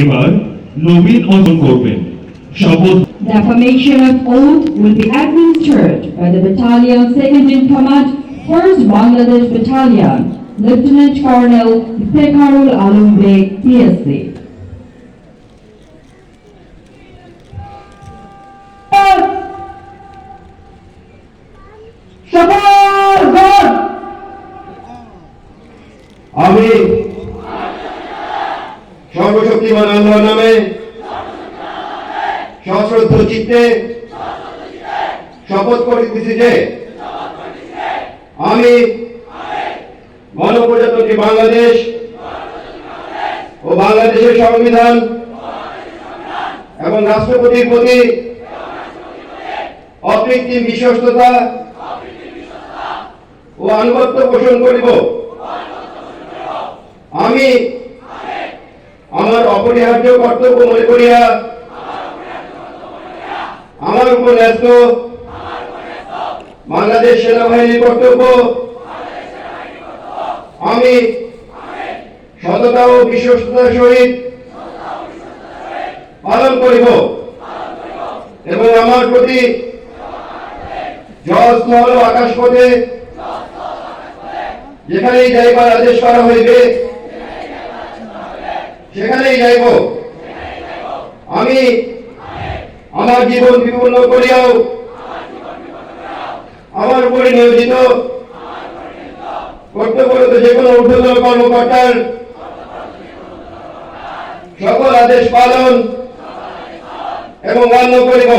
এবার নবীন অর্জন করবেন শপথ The affirmation of oath will be administered by the battalion second in command, 1st Bangladesh Battalion, Lieutenant Colonel Iftekarul Alam Beg, PSC. আমি সর্বশক্তিমান আল্লাহর নামে। সশ্রদ্ধ চিত্তে। শপথ করিতেছি যে, আমি গণপ্রজাতন্ত্রী বাংলাদেশ ও বাংলাদেশের সংবিধান এবং রাষ্ট্রপতির প্রতি অকৃত্রিম বিশ্বস্ততা ও আনুগত্য পোষণ করিব। আমি অপরিহার্য কর্তব্য মনে করিয়া, আমার উপর ন্যস্ত, বাংলাদেশ সেনাবাহিনীর কর্তব্য, আমি সততা ও বিশ্বস্ততার সহিত পালন করিব এবং আমার প্রতি জল আকাশ পথে যেখানেই যাইবার আদেশ করা হইবে সেখানেই যাইব। আমি আমার জীবন বিপন্ন করিয়াও, আমার উপরে নিয়োজিত কর্তব্যরত যে কোনো ঊর্ধ্বতন কর্মকর্তার সকল আদেশ পালন এবং মান্য করিব।